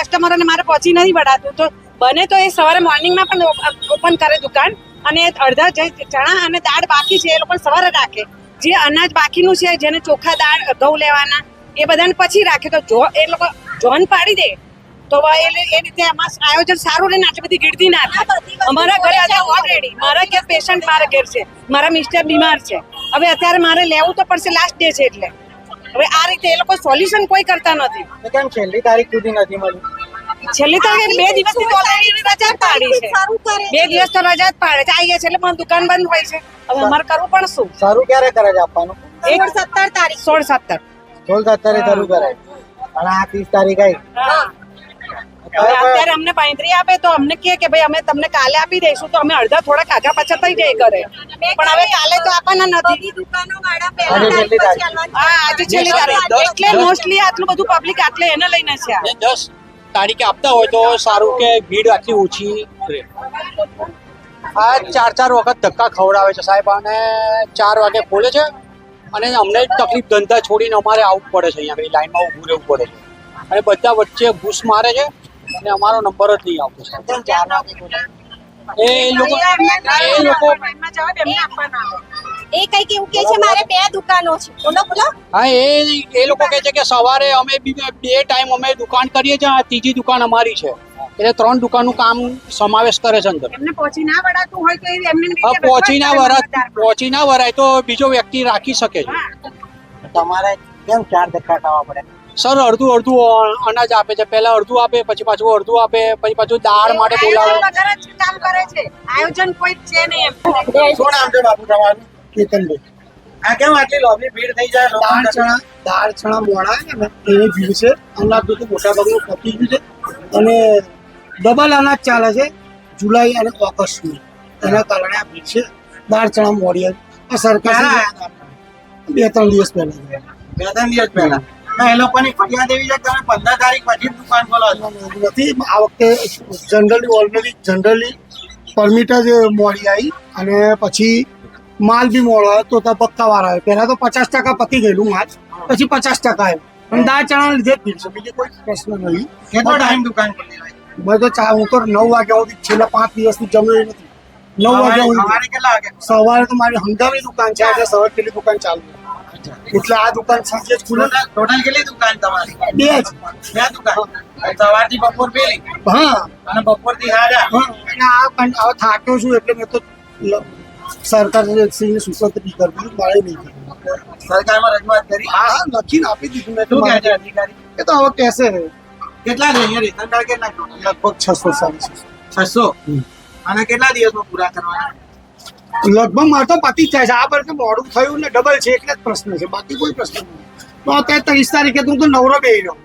કસ્ટમરોને મારે પહોંચી નથી પડાતું તો બને તો એ સવારે મોર્નિંગમાં પણ ઓપન કરે દુકાન અને અડધા જે ચણા અને દાળ બાકી છે એ લોકો સવારે રાખે. જે અનાજ બાકીનું છે જેને ચોખા દાળ ઘઉં લેવાના એ બધાને પછી રાખે. તો જો એ લોકો જોન પાડી દે તો એ રીતે આમાં આયોજન સારું રહે ને આટલી બધી ગીર્દી ના થાય. અમારા ઘરે ઓલરેડી મારા ઘેર પેશન્ટ મારા ઘેર છે. મારા મિસ્ટર બીમાર છે. હવે અત્યારે મારે લેવું તો પડશે લાસ્ટ ડે છે એટલે. હવે આ રીતે એ લોકો સોલ્યુશન કોઈ કરતા નથી. તો કેમ છેલ્લી તારીખ સુધી નથી મળી છેલ્લી તારીખ બે દિવસથી તો already રજા પાડી છે. બે દિવસ તો રજા જ પાડે છે. આવી ગયા છે એટલે પણ દુકાન બંધ હોય છે. હવે અમારે કરવું પણ શું? સારું ક્યારે કરે છે આપવાનું? એક સત્તર તારીખ. સોળ સત્તર. સોળ સત્તરે શરૂ કરાય. અને આ ત્રીસ તારીખ આવી. હવે અત્યારે અમને પાંત્રી આપે તો અમને કહે કે ભાઈ અમે તમને કાલે આપી દઈશું તો અમે અડધા થોડા કાચા પાછા થઈ જાય કરે. પણ હવે કાલે તો આપવાના નથી. હા આજે છેલ્લી તારીખ. એટલે મોસ્ટલી આટલું બધું પબ્લિક આટલે એને લઈને છે. દસ તારીખે આપતા હોય તો સારું કે ભીડ આટલી ઓછી રહે. આ ચાર ચાર વખત ધક્કા ખવડાવે છે સાહેબ અને ચાર વાગે ખોલે છે અને અમને તકલીફ ધંધા છોડીને અમારે આવવું પડે છે અહીંયા. લાઈનમાં ઊભું રહેવું પડે છે. અને બધા વચ્ચે ઘૂસ મારે છે. અને અમારો નંબર જ નહીં આવતો. સાહેબ કેમ ચાર વાગે ખોલે? એ લોકો એ લોકો એમના જવાબ એમને આપવાના આવે. એ કંઈક એવું કે છે મારે બે દુકાનો છે. બોલો બોલો. હા એ એ લોકો કહે છે કે સવારે અમે બે ટાઈમ અમે દુકાન કરીએ છીએ આ ત્રીજી દુકાન અમારી છે. એટલે ત્રણ દુકાનનું કામ સમાવેશ કરે છે અંદર. એમને પહોંચી ના વળાતું હોય તો એમને પહોંચી ના વરાય પહોંચી ના વરાય તો બીજો વ્યક્તિ રાખી શકે છે. તમારે કેમ ચાર ધક્કા ખાવા પડે? સર અડધું અડધું અનાજ આપે છે. પહેલા અડધું આપે પછી પાછું અડધું આપે પછી પાછું દાળ માટે બોલાવે. આયોજન કામ કરે છે. આયોજન કોઈ છે નહીં શું નામ છે બાપુ તમારું? કેતનભાઈ. આ કેમ આટલી લોબી ભીડ થઈ જાય? દાળ ચણા દાળ ચણા મોડા ને એની ભીડ છે. અનાજ તો મોટા ભાગનું પતી ગયું છે. અને ડબલ અનાજ ચાલે છે જુલાઈ અને ઓગસ્ટનું એના કારણે આ ભીડ છે. દાળ ચણા મોડી આ સરકાર બે ત્રણ દિવસ પહેલા બે ત્રણ દિવસ પહેલા. એ લોકોની ફરિયાદ એવી છે કે તમે પંદર તારીખ પછી દુકાન ખોલો નથી આ વખતે જનરલી ઓલરેડી જનરલી પરમિટ જ મોડી આવી અને પછી માલ બી મોડો આવ્યો તો પક્કા વાર આવ્યો પહેલા તો પચાસ ટકા પતી ગયેલું માલ પછી પચાસ ટકા આવ્યો પણ દાળ ચણા લીધે જ ભીડ બીજો કોઈ પ્રશ્ન નહીં કેટલો ટાઈમ દુકાન પર મેં તો ચા હું તો નવ વાગ્યા સુધી છેલ્લા પાંચ દિવસથી જમ્યો નથી. નવ વાગ્યા સુધી. સવારે કેટલા વાગે સવારે તો મારી હંગામી દુકાન છે એટલે સવાર પેલી દુકાન ચાલુ એટલે આ દુકાન સાંજે જ ખુલે. ટોટલ કેટલી દુકાન તમારી? બે જ. બે દુકાન? સવારથી બપોર પેલી? હા. અને બપોરથી હાડા? હા. અને આ પણ હવે થાક્યો છું એટલે મેં તો સરકાર શ્રીને સુપરત બી કરી દીધું મારે નહીં સરકારમાં રજૂઆત કરી? હા હા લખીને આપી દીધું મેં તો શું કહે છે અધિકારી? એ તો હવે કહેશે. કેટલા છે અહીંયા રેશન કાર્ડ કેટલા લગભગ છસો સાડી છસો? અને કેટલા દિવસમાં પૂરા કરવાના? લગભગ મારે તો પતી જ જાય છે. આ વર્ષે મોડું થયું ને ડબલ છે, એટલે જ પ્રશ્ન છે. બાકી કોઈ પ્રશ્ન નથી તો અત્યારે ત્રીસ તારીખે તું તો નવરો બે રહ્યો.